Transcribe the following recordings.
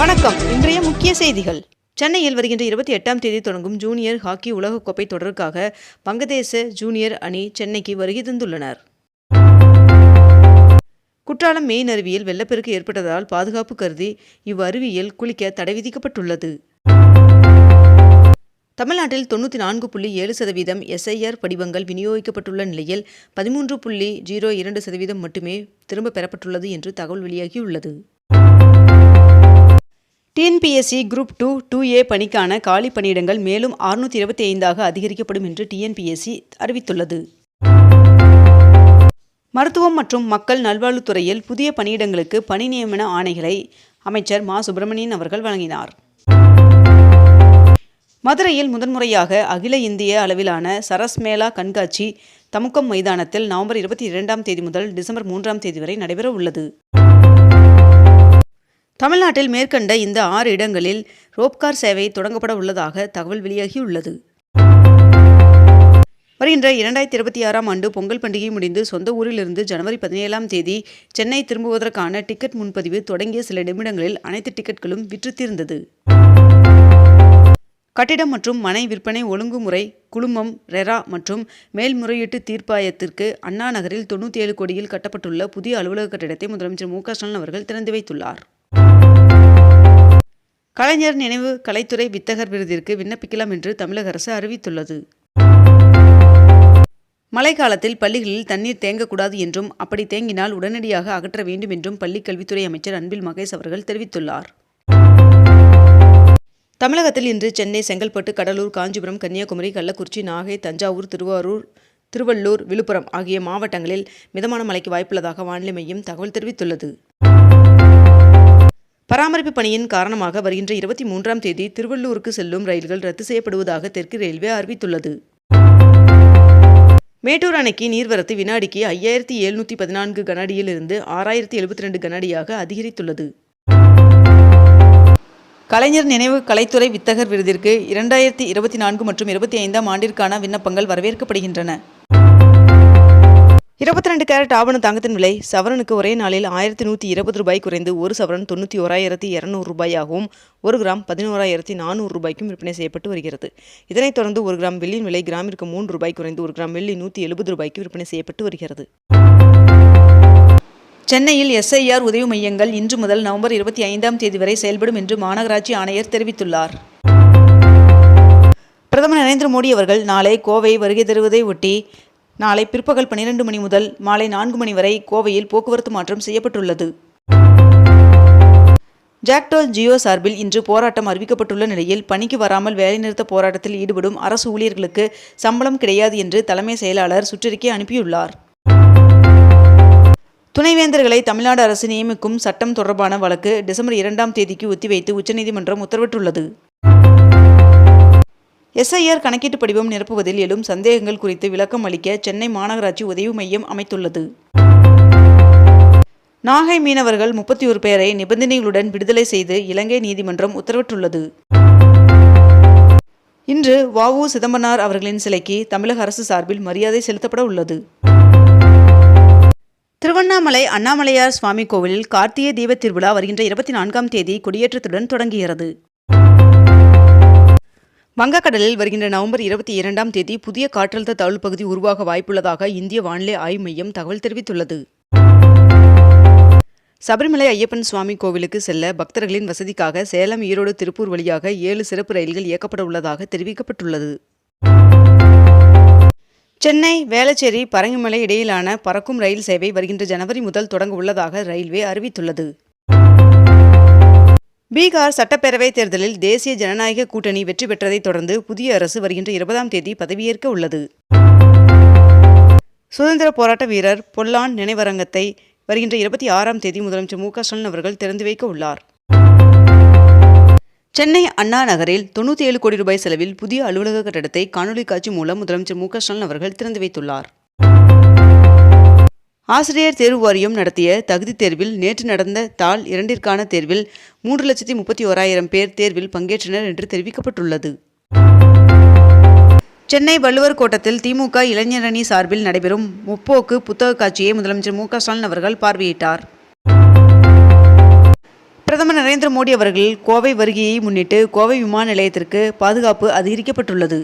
வணக்கம். இன்றைய முக்கிய செய்திகள். சென்னையில் வருகின்ற இருபத்தி எட்டாம் தேதி தொடங்கும் ஜூனியர் ஹாக்கி உலகக்கோப்பை தொடருக்காக வங்கதேச ஜூனியர் அணி சென்னைக்கு வருகை தந்துள்ளனர். குற்றாலம் மெயின் அருவியில் வெள்ளப்பெருக்கு ஏற்பட்டதால் பாதுகாப்பு கருதி இவ்வருவியில் குளிக்க தடை விதிக்கப்பட்டுள்ளது. தமிழ்நாட்டில் தொண்ணூற்றி நான்கு புள்ளி ஏழு சதவீதம் எஸ்ஐஆர் படிவங்கள் விநியோகிக்கப்பட்டுள்ள நிலையில் பதிமூன்று புள்ளி ஜீரோ இரண்டு சதவீதம் மட்டுமே திரும்ப பெறப்பட்டுள்ளது என்று தகவல் வெளியாகியுள்ளது. TNPSC group two two A பணிக்கான காலி பணியிடங்கள் மேலும் அறுநூற்றி இருபத்தி ஐந்தாக அதிகரிக்கப்படும் என்று டிஎன்பிஎஸ்சி அறிவித்துள்ளது. மருத்துவம் மற்றும் மக்கள் நல்வாழ்வுத்துறையில் புதிய பணியிடங்களுக்கு பணி நியமன ஆணைகளை அமைச்சர் மா. சுப்பிரமணியன் அவர்கள் வழங்கினார். மதுரையில் முதன்முறையாக அகில இந்திய அளவிலான சரஸ்மேளா கண்காட்சி தமுக்கம் மைதானத்தில் நவம்பர் இருபத்தி இரண்டாம் தேதி முதல் டிசம்பர் மூன்றாம் தேதி வரை நடைபெற உள்ளது தமிழ்நாட்டில் மேற்கண்ட இந்த ஆறு இடங்களில் ரோப்கார் சேவை தொடங்கப்பட உள்ளதாக தகவல் வெளியாகியுள்ளது. வருகின்ற இரண்டாயிரத்தி இருபத்தி ஆறாம் ஆண்டு பொங்கல் பண்டிகை முடிந்து சொந்த ஊரிலிருந்து ஜனவரி பதினேழாம் தேதி சென்னை திரும்புவதற்கான டிக்கெட் முன்பதிவு தொடங்கிய சில நிமிடங்களில் அனைத்து டிக்கெட்களும் விற்று தீர்ந்தது கட்டிடம் மற்றும் மனை விற்பனை ஒழுங்குமுறை குழுமம் ரெரா மற்றும் மேல்முறையீட்டு தீர்ப்பாயத்திற்கு அண்ணா நகரில் தொண்ணூற்றி ஏழு கோடியில் கட்டப்பட்டுள்ள புதிய அலுவலக கட்டிடத்தை முதலமைச்சர் மு க ஸ்டாலின் அவர்கள் திறந்து வைத்துள்ளார். கலைஞர் நினைவு கலைத்துறை வித்தகர் விருதிற்கு விண்ணப்பிக்கலாம் என்று தமிழக அரசு அறிவித்துள்ளது. மழைக்காலத்தில் பள்ளிகளில் தண்ணீர் தேங்கக்கூடாது என்றும் அப்படி தேங்கினால் உடனடியாக அகற்ற வேண்டும் என்றும் பள்ளிக் கல்வித்துறை அமைச்சர் அன்பில் மகேஷ் அவர்கள் தெரிவித்துள்ளார். தமிழகத்தில் இன்று சென்னை செங்கல்பட்டு கடலூர் காஞ்சிபுரம் கன்னியாகுமரி கள்ளக்குறிச்சி நாகை தஞ்சாவூர் திருவாரூர் திருவள்ளூர் விழுப்புரம் ஆகிய மாவட்டங்களில் மிதமான மழைக்கு வாய்ப்புள்ளதாக வானிலை மையம் தகவல் தெரிவித்துள்ளது. பராமரிப்பு பணியின் காரணமாக வருகின்ற இருபத்தி மூன்றாம் தேதி திருவள்ளூருக்கு செல்லும் ரயில்கள் ரத்து செய்யப்படுவதாக தெற்கு ரயில்வே அறிவித்துள்ளது. மேட்டூர் அணைக்கு நீர்வரத்து வினாடிக்கு ஐயாயிரத்தி எழுநூற்றி பதினான்கு கனஅடியிலிருந்து ஆறாயிரத்தி எழுபத்தி ரெண்டு கனஅடியாக அதிகரித்துள்ளது. கலைஞர் நினைவு கலைத்துறை வித்தகர் விருதிற்கு இரண்டாயிரத்தி இருபத்தி நான்கு மற்றும் இருபத்தி ஐந்தாம் ஆண்டிற்கான விண்ணப்பங்கள் வரவேற்கப்படுகின்றன. இருபத்தி ரெண்டு கேரட் ஆவண தங்கத்தின் விலை சவரனுக்கு ஒரே நாளில் ஆயிரத்தி நூற்றி இருபது ரூபாய் குறைந்து ஒரு சவரன் தொண்ணூற்றி ஓராயிரத்தி இரநூறு ரூபாயாகவும் ஒரு கிராம் பதினோராயிரத்தி நானூறு ரூபாய்க்கும் விற்பனை செய்யப்பட்டு வருகிறது. இதனைத் தொடர்ந்து ஒரு கிராம் வெள்ளியின் விலை கிராமிற்கு மூன்று ரூபாய் குறைந்து ஒரு கிராம் வெள்ளி நூற்றி எழுபது ரூபாய்க்கு விற்பனை செய்யப்பட்டு வருகிறது. சென்னையில் எஸ்ஐஆர் உதவி மையங்கள் இன்று முதல் நவம்பர் இருபத்தி ஐந்தாம் தேதி வரை செயல்படும் என்று மாநகராட்சி ஆணையர் தெரிவித்துள்ளார். பிரதமர் நரேந்திர மோடி அவர்கள் நாளை கோவை வருகை தருவதை ஒட்டி நாளை பிற்பகல் பன்னிரண்டு மணி முதல் மாலை நான்கு மணி வரை கோவையில் போக்குவரத்து மாற்றம் செய்யப்பட்டுள்ளது. ஜாக்டோ ஜியோ சார்பில் இன்று போராட்டம் அறிவிக்கப்பட்டுள்ள நிலையில் பணிக்கு வராமல் வேலைநிறுத்த போராட்டத்தில் ஈடுபடும் அரசு ஊழியர்களுக்கு சம்பளம் கிடையாது என்று தலைமை செயலாளர் சுற்றறிக்கை அனுப்பியுள்ளார். துணைவேந்தர்களை தமிழ்நாடு அரசு நியமிக்கும் சட்டம் தொடர்பான வழக்கு டிசம்பர் இரண்டாம் தேதிக்கு ஒத்திவைத்து உச்சநீதிமன்றம் உத்தரவிட்டுள்ளது. எஸ்ஐஆர் கணக்கீட்டு படிவம் நிரப்புவதில் எழும் சந்தேகங்கள் குறித்து விளக்கம் அளிக்க சென்னை மாநகராட்சி உதவி மையம் அமைத்துள்ளது. நாகை மீனவர்கள் முப்பத்தி ஒரு பேரை நிபந்தனைகளுடன் விடுதலை செய்து இலங்கை நீதிமன்றம் உத்தரவிட்டுள்ளது. இன்று வாவு சிதம்பரனார் அவர்களின் சிலைக்கு தமிழக அரசு சார்பில் மரியாதை செலுத்தப்பட உள்ளது. திருவண்ணாமலை அண்ணாமலையார் சுவாமி கோவிலில் கார்த்திகை தீபத் திருவிழா வருகின்ற இருபத்தி நான்காம் தேதி கொடியேற்றத்துடன் தொடங்குகிறது வங்கக்கடலில் வருகின்ற நவம்பர் இருபத்தி இரண்டாம் தேதி புதிய காற்றழுத்த தாழ்வு பகுதி உருவாக வாய்ப்புள்ளதாக இந்திய வானிலை ஆய்வு மையம் தகவல் தெரிவித்துள்ளது. சபரிமலை ஐயப்பன் சுவாமி கோவிலுக்கு செல்ல பக்தர்களின் வசதிக்காக சேலம் ஈரோடு திருப்பூர் வழியாக ஏழு சிறப்பு ரயில்கள் இயக்கப்பட உள்ளதாக தெரிவிக்கப்பட்டுள்ளது. சென்னை வேளச்சேரி பரங்கிமலை இடையிலான பறக்கும் ரயில் சேவை வருகின்ற ஜனவரி முதல் தொடங்க உள்ளதாக ரயில்வே அறிவித்துள்ளது. பீகார் சட்டப்பேரவைத் தேர்தலில் தேசிய ஜனநாயக கூட்டணி வெற்றி பெற்றதைத் தொடர்ந்து புதிய அரசு வருகின்ற இருபதாம் தேதி பதவியேற்க உள்ளது. சுதந்திர போராட்ட வீரர் பொல்லான் நினைவரங்கத்தை வருகின்ற இருபத்தி ஆறாம் தேதி முதலமைச்சர் மு க ஸ்டாலின் அவர்கள் திறந்து வைக்க உள்ளார். சென்னை அண்ணா நகரில் தொண்ணூற்றி ஏழு கோடி ரூபாய் செலவில் புதிய அலுவலக கட்டடத்தை காணொலி காட்சி மூலம் முதலமைச்சர் மு க ஸ்டாலின் அவர்கள் திறந்து வைத்துள்ளார். ஆசிரியர் தேர்வு வாரியம் நடத்திய தகுதி தேர்வில் நேற்று நடந்த தாள் இரண்டிற்கான தேர்வில் மூன்று லட்சத்தி முப்பத்தி ஓராயிரம் பேர் தேர்வில் பங்கேற்றனர் என்று தெரிவிக்கப்பட்டுள்ளது. சென்னை வள்ளுவர் கோட்டத்தில் திமுக இளைஞரணி சார்பில் நடைபெறும் முப்போக்கு புத்தக காட்சியை முதலமைச்சர் மு ஸ்டாலின் அவர்கள் பார்வையிட்டார். பிரதமர் நரேந்திர மோடி அவர்கள் கோவை வருகையை முன்னிட்டு கோவை விமான நிலையத்திற்கு பாதுகாப்பு அதிகரிக்கப்பட்டுள்ளது.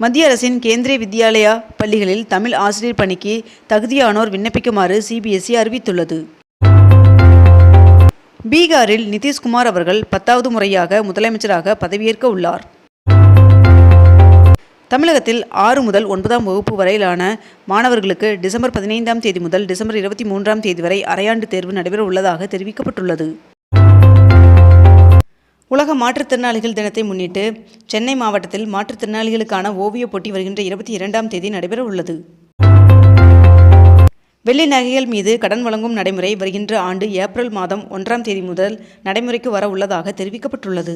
மத்திய அரசின் கேந்திரிய வித்யாலயா பள்ளிகளில் தமிழ் ஆசிரியர் பணிக்கு தகுதியானோர் விண்ணப்பிக்குமாறு சிபிஎஸ்இ அறிவித்துள்ளது. பீகாரில் நிதிஷ்குமார் அவர்கள் பத்தாவது முறையாக முதலமைச்சராக பதவியேற்க உள்ளார். தமிழகத்தில் ஆறு முதல் ஒன்பதாம் வகுப்பு வரையிலான மாணவர்களுக்கு டிசம்பர் பதினைந்தாம் தேதி முதல் டிசம்பர் இருபத்தி மூன்றாம் தேதி வரை அரையாண்டு தேர்வு நடைபெற உள்ளதாக தெரிவிக்கப்பட்டுள்ளது. உலக மாற்றுத்திறனாளிகள் தினத்தை முன்னிட்டு சென்னை மாவட்டத்தில் மாற்றுத்திறனாளிகளுக்கான ஓவியப் போட்டி வருகின்ற இருபத்தி இரண்டாம் தேதி நடைபெற உள்ளது. வெள்ளி நகைகள் மீது கடன் வழங்கும் நடைமுறை வருகின்ற ஆண்டு ஏப்ரல் மாதம் ஒன்றாம் தேதி முதல் நடைமுறைக்கு வர உள்ளதாக தெரிவிக்கப்பட்டுள்ளது.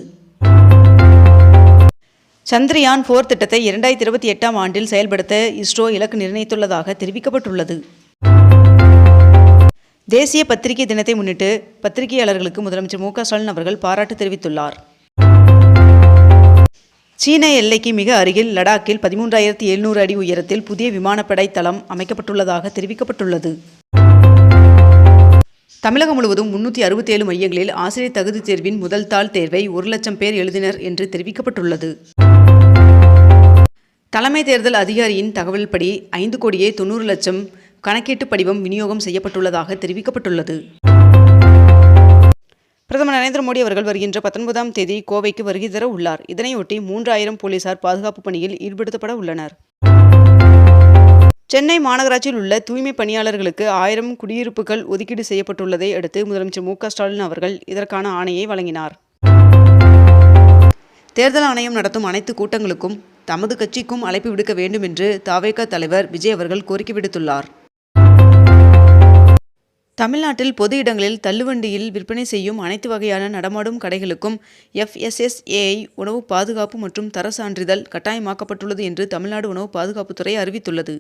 சந்திரயான் போர் திட்டத்தை இரண்டாயிரத்தி இருபத்தி எட்டாம் ஆண்டில் செயல்படுத்த இஸ்ரோ இலக்கு நிர்ணயித்துள்ளதாக தெரிவிக்கப்பட்டுள்ளது. தேசிய பத்திரிகை தினத்தை முன்னிட்டு பத்திரிகையாளர்களுக்கு முதலமைச்சர் மு க ஸ்டாலின் அவர்கள் பாராட்டு தெரிவித்துள்ளார். சீன எல்லைக்கு மிக அருகில் லடாக்கில் பதிமூன்றாயிரத்தி எழுநூறு அடி உயரத்தில் புதிய விமானப்படை தளம் அமைக்கப்பட்டுள்ளதாக தெரிவிக்கப்பட்டுள்ளது. தமிழகம் முழுவதும் முன்னூற்றி அறுபத்தேழு மையங்களில் ஆசிரியர் தகுதி தேர்வின் முதல் தாள் தேர்வை ஒரு லட்சம் பேர் எழுதினர் என்று தெரிவிக்கப்பட்டுள்ளது. தலைமை தேர்தல் அதிகாரியின் தகவல்படி ஐந்து கோடியே தொண்ணூறு லட்சம் கணக்கீட்டு படிவம் விநியோகம் செய்யப்பட்டுள்ளதாக தெரிவிக்கப்பட்டுள்ளது. பிரதமர் நரேந்திர மோடி அவர்கள் வருகின்ற பத்தொன்பதாம் தேதி கோவைக்கு வருகை தர உள்ளார். இதனையொட்டி மூன்றாயிரம் போலீசார் பாதுகாப்பு பணியில் ஈடுபடுத்தப்பட உள்ளனர். சென்னை மாநகராட்சியில் உள்ள தூய்மை பணியாளர்களுக்கு ஆயிரம் குடியிருப்புகள் ஒதுக்கீடு செய்யப்பட்டுள்ளதை அடுத்து முதலமைச்சர் மு ஸ்டாலின் அவர்கள் இதற்கான ஆணையை வழங்கினார். தேர்தல் ஆணையம் நடத்தும் அனைத்து கூட்டங்களுக்கும் தமது கட்சிக்கும் அழைப்பு விடுக்க வேண்டும் என்று தாவேக தலைவர் விஜய் அவர்கள் கோரிக்கை விடுத்துள்ளார். தமிழ்நாட்டில் பொது இடங்களில் தள்ளுவண்டியில் விற்பனை செய்யும் அனைத்து வகையான நடமாடும் கடைகளுக்கும் எஃப்எஸ்எஸ்ஏஐ உணவு பாதுகாப்பு மற்றும் தர சான்றிதழ் கட்டாயமாக்கப்பட்டுள்ளது என்று தமிழ்நாடு உணவு பாதுகாப்புத்துறை அறிவித்துள்ளது.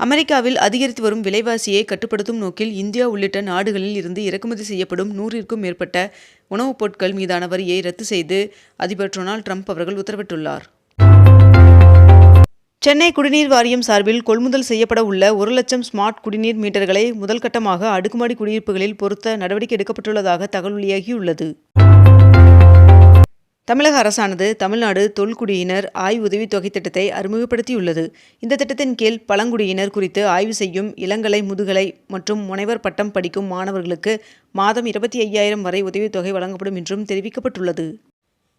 அமெரிக்காவில் அதிகரித்து வரும் விலைவாசியை கட்டுப்படுத்தும் நோக்கில் இந்தியா உள்ளிட்ட நாடுகளில் இருந்து இறக்குமதி செய்யப்படும் நூறிற்கும் மேற்பட்ட உணவுப் பொருட்கள் மீதான வரியை ரத்து செய்து அதிபர் டொனால்ட் ட்ரம்ப் அவர்கள் உத்தரவிட்டுள்ளார். சென்னை குடிநீர் வாரியம் சார்பில் கொள்முதல் செய்யப்பட உள்ள ஒரு லட்சம் ஸ்மார்ட் குடிநீர் மீட்டர்களை முதல் கட்டமாக அடுக்குமாடி குடியிருப்புகளில் பொருத்த நடவடிக்கை எடுக்கப்பட்டுள்ளதாக தகவல் வெளியாகியுள்ளது. தமிழக அரசானது தமிழ்நாடு தொல்குடியினர் ஆய்வு உதவித்தொகை திட்டத்தை அறிமுகப்படுத்தியுள்ளது. இந்த திட்டத்தின் கீழ் பழங்குடியினர் குறித்து ஆய்வு செய்யும் இளங்கலை முதுகலை மற்றும் முனைவர் பட்டம் படிக்கும் மாணவர்களுக்கு மாதம் இருபத்தி ஐயாயிரம் வரை உதவித்தொகை வழங்கப்படும் என்றும் தெரிவிக்கப்பட்டுள்ளது.